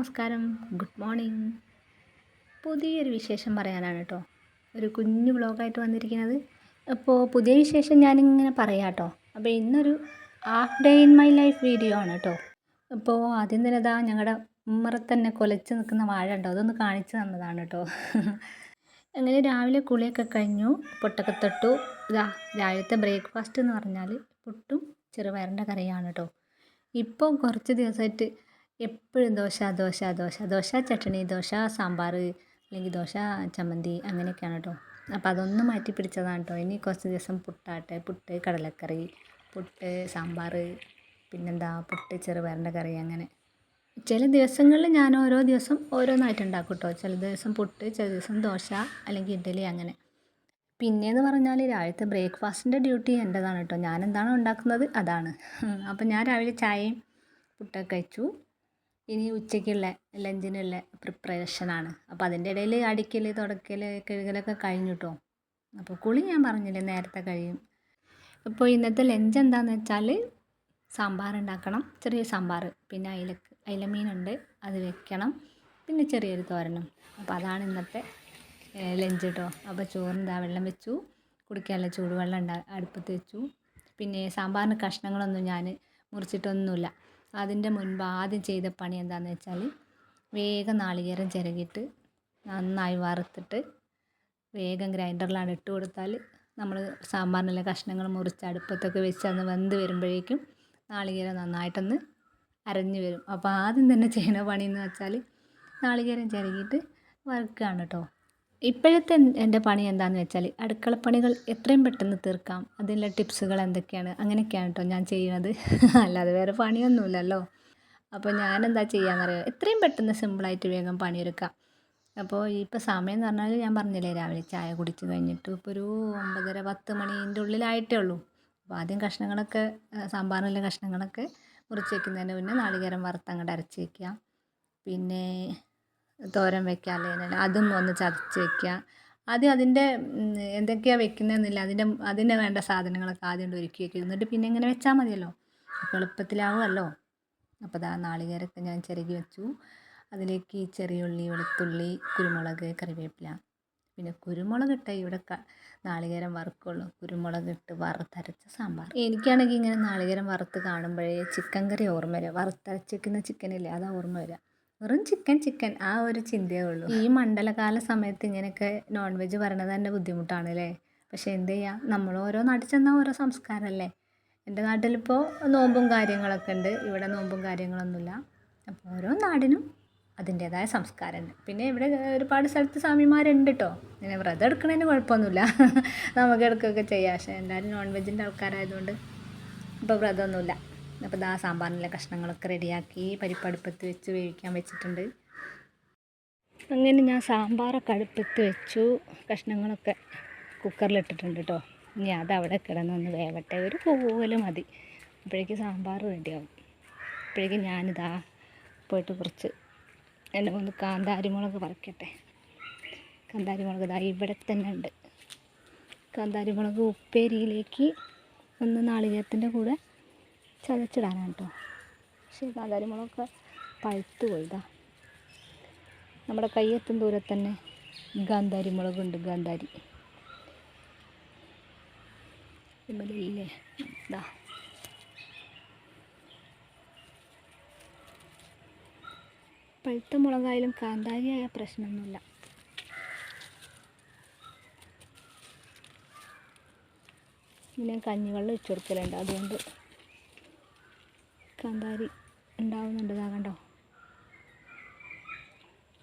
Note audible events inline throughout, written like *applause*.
നമസ്കാരം. Good morning. പുതിയൊരു വിശേഷം പറയാനാണ് കേട്ടോ. ഒരു കുഞ്ഞു വ്ളോഗായിട്ട് വന്നിരിക്കുന്നത്. അപ്പോൾ പുതിയ വിശേഷം ഞാനിങ്ങനെ പറയാം കേട്ടോ അപ്പോൾ ഇന്നൊരു half day in my life video ആണ് കേട്ടോ. അപ്പോൾ ആദ്യം തന്നെ ഇതാ ഞങ്ങളുടെ ഉമ്മറത്ത് തന്നെ കൊലച്ച് നിൽക്കുന്ന വാഴ ഉണ്ടോ? അതൊന്ന് കാണിച്ചു തന്നതാണ് കേട്ടോ. അങ്ങനെ രാവിലെ കുളിയൊക്കെ കഴിഞ്ഞു. പൊട്ടൊക്കെ തൊട്ടു. ഇതാ രാവിലത്തെ ബ്രേക്ക്ഫാസ്റ്റ് എന്ന് പറഞ്ഞാൽ പുട്ടും ചെറുപയറിന്റെ കറിയാണ് കേട്ടോ. ഇപ്പോൾ കുറച്ച് ദിവസമായിട്ട് എപ്പോഴും ദോശ ദോശ ദോശ ദോശ ചട്ടണി ദോശ സാമ്പാർ അല്ലെങ്കിൽ ദോശ ചമ്മന്തി അങ്ങനെയൊക്കെയാണ് കേട്ടോ. അപ്പോൾ അതൊന്ന് മാറ്റി പിടിച്ചതാണ് കേട്ടോ. ഇനി കുറച്ച് ദിവസം പുട്ടാട്ടെ. പുട്ട് കടലക്കറി പുട്ട് സാമ്പാർ പിന്നെന്താ പുട്ട് ചെറുപയറിന്റെ കറി അങ്ങനെ. ചില ദിവസങ്ങളിൽ ഞാൻ ഓരോ ദിവസം ഓരോന്നായിട്ട് ഉണ്ടാക്കും കേട്ടോ. ചില ദിവസം പുട്ട് ചില ദിവസം ദോശ അല്ലെങ്കിൽ ഇഡ്ഡലി അങ്ങനെ. പിന്നെയെന്ന് പറഞ്ഞാൽ രാവിലത്തെ ബ്രേക്ക്ഫാസ്റ്റിന്റെ ഡ്യൂട്ടി എന്റെതാണ് കേട്ടോ. ഞാൻ എന്താണോ ഉണ്ടാക്കുന്നത്? അതാണ്. അപ്പം ഞാൻ രാവിലെ ചായയും പുട്ടൊക്കെ കഴിച്ചു. ഇനി ഉച്ചയ്ക്കുള്ള ലഞ്ചിനുള്ള പ്രിപ്പറേഷനാണ്. അപ്പോൾ അതിന്റെ ഇടയിൽ അടിക്കൽ തുടക്കൽ കഴുകലൊക്കെ കഴിഞ്ഞു കേട്ടോ അപ്പോൾ കുളി ഞാൻ പറഞ്ഞില്ലേ നേരത്തെ കഴിയും. അപ്പോൾ ഇന്നത്തെ ലഞ്ച് എന്താണെന്ന് വെച്ചാൽ സാമ്പാർ ഉണ്ടാക്കണം ചെറിയ സാമ്പാർ. പിന്നെ അയില അയിലമീനുണ്ട് അത് വെക്കണം. പിന്നെ ചെറിയൊരു തോരണം അപ്പോൾ അതാണ് ഇന്നത്തെ ലഞ്ച് കേട്ടോ അപ്പോൾ ചോറിന്റെ വെള്ളം വെച്ചു കുടിക്കാനുള്ള ചൂടുവെള്ളം ഉണ്ടാ അടുപ്പത്ത് വെച്ചു. പിന്നെ സാമ്പാറിന് കഷ്ണങ്ങളൊന്നും ഞാൻ മുറിച്ചിട്ടൊന്നുമില്ല. അതിന്റെ മുൻപ് ആദ്യം ചെയ്ത പണി എന്താണെന്ന് വെച്ചാൽ വേഗം നാളികേരം ചിരകിയിട്ട് നന്നായി വറുത്തിട്ട് വേഗം ഗ്രൈൻഡറിലാണ് ഇട്ട് കൊടുത്താൽ നമ്മൾ സാമ്പാറിനുള്ള കഷ്ണങ്ങൾ മുറിച്ച് അടുപ്പത്തൊക്കെ വെച്ച് അന്ന് വെന്ത് വരുമ്പോഴേക്കും നാളികേരം നന്നായിട്ടൊന്ന് അരഞ്ഞു വരും. അപ്പോൾ ആദ്യം തന്നെ ചെയ്യുന്ന പണി എന്ന് വെച്ചാൽ നാളികേരം ചിരകിയിട്ട് വറുക്കുകയാണ് കേട്ടോ ഇപ്പോഴത്തെ എന്റെ പണി എന്താണെന്ന് വെച്ചാൽ അടുക്കളപ്പണികൾ എത്രയും പെട്ടെന്ന് തീർക്കാം. അതിനുള്ള ടിപ്സുകൾ എന്തൊക്കെയാണ്? അങ്ങനെയൊക്കെയാണ് കേട്ടോ ഞാൻ ചെയ്യുന്നത്. *laughs* അല്ലാതെ വേറെ പണിയൊന്നുമില്ലല്ലോ. അപ്പോൾ ഞാൻ ഞാനെന്താ ചെയ്യാമെന്നറിയാം എത്രയും പെട്ടെന്ന് സിമ്പിളായിട്ട് വേഗം പണിയെടുക്കാം. അപ്പോൾ ഇപ്പോൾ സമയം എന്ന് പറഞ്ഞാൽ ഞാൻ പറഞ്ഞില്ലേ രാവിലെ ചായ കുടിച്ച് കഴിഞ്ഞിട്ട് ഇപ്പോൾ ഒരു ഒമ്പതര പത്ത് മണീന്റെ ഉള്ളിലായിട്ടേ ഉള്ളൂ. അപ്പോൾ ആദ്യം കഷ്ണങ്ങളൊക്കെ സാമ്പാറിനുള്ള കഷ്ണങ്ങളൊക്കെ മുറിച്ച് വെക്കുന്നതിന് മുന്നേ നാളികേരം വറുത്തങ്ങോട്ട് അരച്ച് വയ്ക്കുക പിന്നെ തോരൻ വെക്കാൻ അല്ലെങ്കിൽ അതും ഒന്ന് ചതച്ച് വെക്കുക ആദ്യം അതിന്റെ എന്തൊക്കെയാണ് വെക്കുന്നതെന്നില്ല അതിന്റെ അതിന് വേണ്ട സാധനങ്ങളൊക്കെ ആദ്യം ഒരുക്കി വെക്കുക എന്നിട്ട് പിന്നെ ഇങ്ങനെ വെച്ചാൽ മതിയല്ലോ. അപ്പോൾ എളുപ്പത്തിലാവുമല്ലോ. അപ്പോൾ ദാ നാളികേരമൊക്കെ ഞാൻ ചിരകി വെച്ചു. അതിലേക്ക് ചെറിയ ഉള്ളി വെളുത്തുള്ളി കുരുമുളക് കറിവേപ്പില. പിന്നെ കുരുമുളക് ഇട്ട ഇവിടെ നാളികേരം വറുക്കുള്ളൂ. കുരുമുളക് ഇട്ട് വറുത്തരച്ച സാമ്പാർ. എനിക്കാണെങ്കിൽ ഇങ്ങനെ നാളികേരം വറുത്ത് കാണുമ്പോഴേ ചിക്കൻ കറി ഓർമ്മ വരിക വറുത്തരച്ച് വെക്കുന്ന ചിക്കനില്ലേ അതാ ഓർമ്മ വരിക. വെറും ചിക്കൻ ചിക്കൻ ആ ഒരു ചിന്തയേ ഉള്ളൂ. ഈ മണ്ഡലകാല സമയത്ത് ഇങ്ങനെയൊക്കെ നോൺ വെജ് പറയണത് തന്നെ ബുദ്ധിമുട്ടാണ് അല്ലേ പക്ഷേ എന്ത് ചെയ്യാം? നമ്മൾ ഓരോ നാട്ടിൽ ചെന്നാൽ ഓരോ സംസ്കാരമല്ലേ? എന്റെ നാട്ടിലിപ്പോൾ നോമ്പും കാര്യങ്ങളൊക്കെ ഉണ്ട്. ഇവിടെ നോമ്പും കാര്യങ്ങളൊന്നുമില്ല. അപ്പോൾ ഓരോ നാടിനും അതിന്റേതായ സംസ്കാരമുണ്ട്. പിന്നെ ഇവിടെ ഒരുപാട് സ്ഥലത്ത് സ്വാമിമാരുണ്ട് കേട്ടോ ഇങ്ങനെ വ്രതം എടുക്കണതിന് കുഴപ്പമൊന്നുമില്ല. നമുക്ക് എടുക്കുകയൊക്കെ ചെയ്യാം. പക്ഷേ എല്ലാവരും നോൺ വെജിന്റെ ആൾക്കാരായതുകൊണ്ട് ഇപ്പോൾ വ്രതമൊന്നുമില്ല. അപ്പോൾ ദാ സാമ്പാറിനുള്ള കഷ്ണങ്ങളൊക്കെ റെഡിയാക്കി പരിപ്പടുപ്പത്ത് വെച്ച് വേവിക്കാൻ വെച്ചിട്ടുണ്ട്. അങ്ങനെ ഞാൻ സാമ്പാറൊക്കെ അടുപ്പത്ത് വെച്ചു. കഷ്ണങ്ങളൊക്കെ കുക്കറിലിട്ടിട്ടുണ്ട് കേട്ടോ ഇനി അത് അതവിടെ കിടന്നൊന്ന് വേവട്ടെ. ഒരു പൂവൽ മതി. അപ്പോഴേക്ക് സാമ്പാർ റെഡിയാവും. അപ്പോഴേക്ക് ഞാനിതാ പോയിട്ട് കുറച്ച് എന്റെ മൂന്ന് കാന്താരിമുളക് പറിക്കട്ടെ. കാന്താരിമുളക് ഇതാ ഇവിടെ തന്നെ ഉണ്ട്. കാന്താരിമുളക് ഉപ്പേരിയിലേക്ക് ഒന്ന് നാളികേരത്തിന്റെ കൂടെ ചതച്ചിടാനാണ് കേട്ടോ. പക്ഷേ കാന്താരി മുളകൊക്കെ പഴുത്തു പോയതാ നമ്മുടെ കയ്യെത്തും ദൂരെ തന്നെ ഗാന്ധാരി മുളകുണ്ട് ഗാന്ധാരി. ഇല്ലേ ഇതാ പഴുത്ത മുളകായാലും കാന്താരിയായ പ്രശ്നമൊന്നുമില്ല. പിന്നെ കഞ്ഞിവെള്ളം ഒഴിച്ചു കൊടുക്കലുണ്ട്. അതുകൊണ്ട് കാന്താരി ഉണ്ടാവുന്നുണ്ട് ഇതാ കണ്ടോ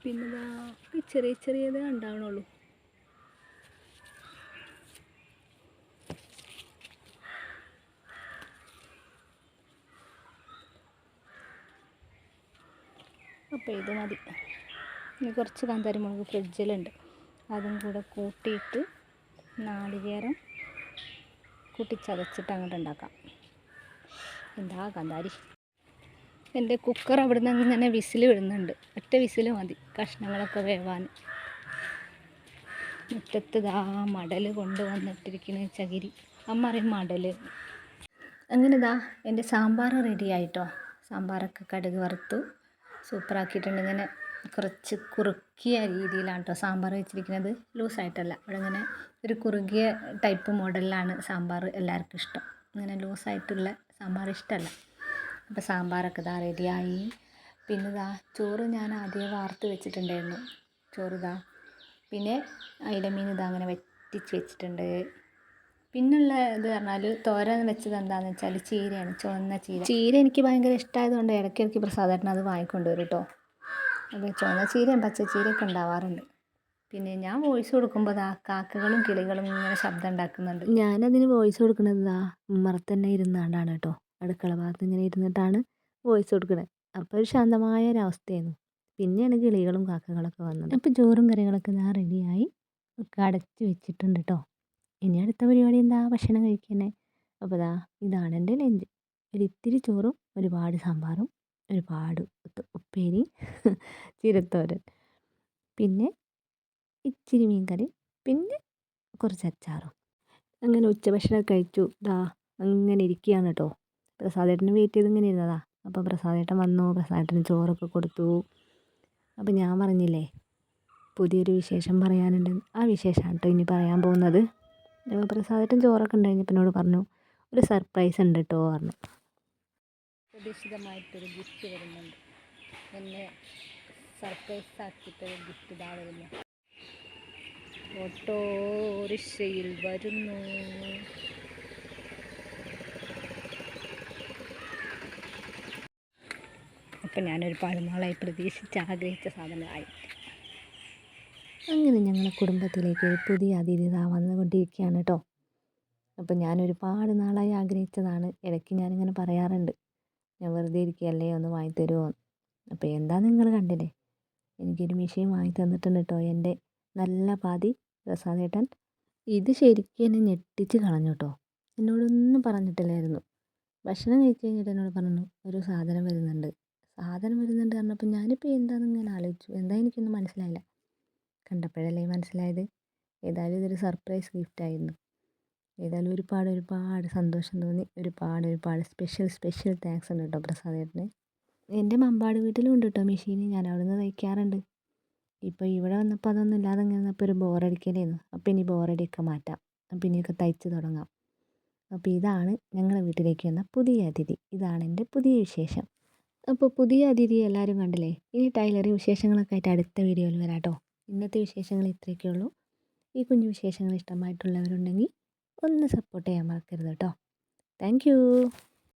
പിന്നെ ചെറിയ ചെറിയതേ ഉണ്ടാവണുള്ളൂ. അപ്പോൾ ഇത് മതി. ഇനി കുറച്ച് കാന്താരി മുളക് ഫ്രിഡ്ജിലുണ്ട്. അതും കൂടെ കൂട്ടിയിട്ട് നാളികേരം കൂട്ടി ചതച്ചിട്ട് അങ്ങോട്ട് ഉണ്ടാക്കാം. എന്താ കാന്താരി എന്റെ കുക്കർ അവിടെ നിന്ന് ഇങ്ങനെ വിസിൽ വിടുന്നുണ്ട്. ഒറ്റ വിസിൽ മതി. കഷ്ണങ്ങളൊക്കെ വേവാൻ. മുറ്റത്ത് ദാ മടൽ കൊണ്ടുവന്നിട്ടിരിക്കുന്ന ചകിരി. അമ്മ അറിയും മടൽ അങ്ങനെ ദാ എന്റെ സാമ്പാർ റെഡി ആയിട്ടോ. സാമ്പാറൊക്കെ കടുക് വറുത്തു. സൂപ്പറാക്കിയിട്ടുണ്ട്. ഇങ്ങനെ കുറച്ച് കുറുക്കിയ രീതിയിലാണ് കേട്ടോ സാമ്പാർ വെച്ചിരിക്കുന്നത്. ലൂസായിട്ടല്ല. ഇവിടെ ഇങ്ങനെ ഒരു കുറുകിയ ടൈപ്പ് മോഡലിലാണ് സാമ്പാർ എല്ലാവർക്കും ഇഷ്ടം. ഇങ്ങനെ ലൂസായിട്ടുള്ള സാമ്പാർ ഇഷ്ടമല്ല അപ്പോൾ സാമ്പാറൊക്കെ ഇതാ റെഡിയായി. പിന്നെ ഇതാ ചോറ് ഞാൻ ആദ്യം വാർത്ത് വെച്ചിട്ടുണ്ടായിരുന്നു. ചോറ് ഇതാ പിന്നെ അയിലമീൻ ഇതാ അങ്ങനെ വറ്റിച്ച് വെച്ചിട്ടുണ്ട്. പിന്നുള്ള ഇത് പറഞ്ഞാൽ തോരൻ വെച്ചത് എന്താണെന്ന് വെച്ചാൽ ചീരയാണ് ചുവന്ന ചീര. ചീര എനിക്ക് ഭയങ്കര ഇഷ്ടമായതുകൊണ്ട് ഇടയ്ക്കിടയ്ക്ക് പ്രസാദേട്ടൻ അത് വാങ്ങിക്കൊണ്ടുവരും കേട്ടോ അപ്പോൾ ചുവന്ന ചീരയും പച്ച ചീരയൊക്കെ ഉണ്ടാവാറുണ്ട്. പിന്നെ ഞാൻ വോയിസ് കൊടുക്കുമ്പോൾ ആ കാക്കകളും കിളികളും ഇങ്ങനെ ശബ്ദം ഉണ്ടാക്കുന്നുണ്ട്. ഞാനതിന് വോയിസ് കൊടുക്കുന്നത് ആ ഉമ്മറത്ത് തന്നെ ഇരുന്നാണ്ടാണ് കേട്ടോ. അടുക്കള ഭാഗത്ത് ഇങ്ങനെ ഇരുന്നിട്ടാണ് വോയിസ് കൊടുക്കുന്നത് അപ്പോൾ ഒരു ശാന്തമായ ഒരവസ്ഥയായിരുന്നു പിന്നെയാണ് കിളികളും കാക്കകളൊക്കെ വന്നത്. അപ്പോൾ ചോറും കറികളൊക്കെ ഇതാ റെഡിയായി ഒക്കെ അടച്ച് വെച്ചിട്ടുണ്ട് കേട്ടോ ഇനി അടുത്ത പരിപാടി എന്താ? ഭക്ഷണം കഴിക്കുന്നത് അപ്പോൾ ദാ ഇതാണ് എന്റെ ലഞ്ച്. ഒരിത്തിരി ചോറും ഒരുപാട് സാമ്പാറും ഒരുപാട് ഉപ്പേരി ചിരത്തോരൻ പിന്നെ ഇച്ചിരി മീൻ കറി പിന്നെ കുറച്ച് അച്ചാറും. അങ്ങനെ ഉച്ചഭക്ഷണം കഴിച്ചു. ദാ അങ്ങനെ ഇരിക്കുകയാണ് കേട്ടോ പ്രസാദേട്ടന് വെയിറ്റ് ചെയ്ത് ഇങ്ങനെ ഇരുന്നതാ. അപ്പോൾ പ്രസാദേട്ടൻ വന്നു. പ്രസാദേട്ടന് ചോറൊക്കെ കൊടുത്തു. അപ്പോൾ ഞാൻ പറഞ്ഞില്ലേ പുതിയൊരു വിശേഷം പറയാനുണ്ട്. ആ വിശേഷമാണ് കേട്ടോ ഇനി പറയാൻ പോകുന്നത്. പ്രസാദേട്ടൻ ചോറൊക്കെ ഉണ്ടായിരുന്നപ്പോൾ എന്നോട് പറഞ്ഞു ഒരു സർപ്രൈസ് ഉണ്ട് കേട്ടോ പറഞ്ഞു. പ്രതീക്ഷിതമായിട്ടൊരു ഗിഫ്റ്റ് വരുന്നുണ്ട്. എന്നെ സർപ്രൈസ് ആക്കിയിട്ടൊരു ഗിഫ്റ്റ് ഇതാ ഓട്ടോറിക്ഷയിൽ വരുന്നു. അപ്പം ഞാനൊരുപാട് നാളായി പ്രതീക്ഷിച്ച് ആഗ്രഹിച്ച സാധനമായി അങ്ങനെ ഞങ്ങളുടെ കുടുംബത്തിലേക്ക് ഒരു പുതിയ അതിഥി വന്നുകൊണ്ടിരിക്കുകയാണ് കേട്ടോ അപ്പം ഞാൻ ഒരുപാട് നാളായി ആഗ്രഹിച്ചതാണ്. ഇടയ്ക്ക് ഞാനിങ്ങനെ പറയാറുണ്ട്. ഞാൻ വെറുതെ ഇരിക്കുകയല്ലേ ഒന്ന് വാങ്ങി തരുമോ അപ്പോൾ എന്താ നിങ്ങൾ കണ്ടില്ലേ? എനിക്കൊരു മെഷീൻ വാങ്ങി തന്നിട്ടുണ്ട് കേട്ടോ എന്റെ നല്ല പാതി പ്രസാദേട്ടൻ. ഇത് ശരിക്കും എന്നെ ഞെട്ടിച്ച് കളഞ്ഞു കേട്ടോ എന്നോടൊന്നും പറഞ്ഞിട്ടില്ലായിരുന്നു. ഭക്ഷണം കഴിച്ച് കഴിഞ്ഞിട്ട് എന്നോട് പറഞ്ഞു ഒരു സാധനം വരുന്നുണ്ട്. സാധനം വരുന്നുണ്ട് പറഞ്ഞപ്പോൾ ഞാനിപ്പോൾ എന്താണെന്ന് ഇങ്ങനെ ആലോചിച്ചു. എന്താ എനിക്കൊന്നും മനസ്സിലായില്ല. കണ്ടപ്പോഴല്ലേ മനസ്സിലായത്? ഏതായാലും ഇതൊരു സർപ്രൈസ് ഗിഫ്റ്റ് ആയിരുന്നു. ഏതായാലും ഒരുപാട് ഒരുപാട് സന്തോഷം തോന്നി. ഒരുപാട് ഒരുപാട് സ്പെഷ്യൽ സ്പെഷ്യൽ താങ്ക്സ് ഉണ്ട് കേട്ടോ പ്രസാദേട്ടന്. എന്റെ മമ്പാട് വീട്ടിലും ഉണ്ട് കേട്ടോ മെഷീൻ ഞാൻ അവിടെ നിന്ന് തയ്ക്കാറുണ്ട്. ഇപ്പോൾ ഇവിടെ വന്നപ്പോൾ അതൊന്നും ഇല്ലാതെ ഇങ്ങനെ നിന്നപ്പോൾ ഒരു ബോറടിക്കലായിരുന്നു അപ്പോൾ ഇനി ബോറടിയൊക്കെ മാറ്റാം. അപ്പോൾ ഇനിയൊക്കെ തയ്ച്ച് തുടങ്ങാം. അപ്പോൾ ഇതാണ് ഞങ്ങളുടെ വീട്ടിലേക്ക് വന്ന പുതിയ അതിഥി. ഇതാണ് എന്റെ പുതിയ വിശേഷം. അപ്പോൾ പുതിയ അതിഥി എല്ലാവരും കണ്ടില്ലേ? ഇനി ടൈലറിങ് വിശേഷങ്ങളൊക്കെ ആയിട്ട് അടുത്ത വീഡിയോയിൽ വരാം കേട്ടോ ഇന്നത്തെ വിശേഷങ്ങൾ ഇത്രയൊക്കെ ഉള്ളൂ. ഈ കുഞ്ഞു വിശേഷങ്ങൾ ഇഷ്ടമായിട്ടുള്ളവരുണ്ടെങ്കിൽ ഒന്ന് സപ്പോർട്ട് ചെയ്യാൻ മറക്കരുത് കേട്ടോ. താങ്ക്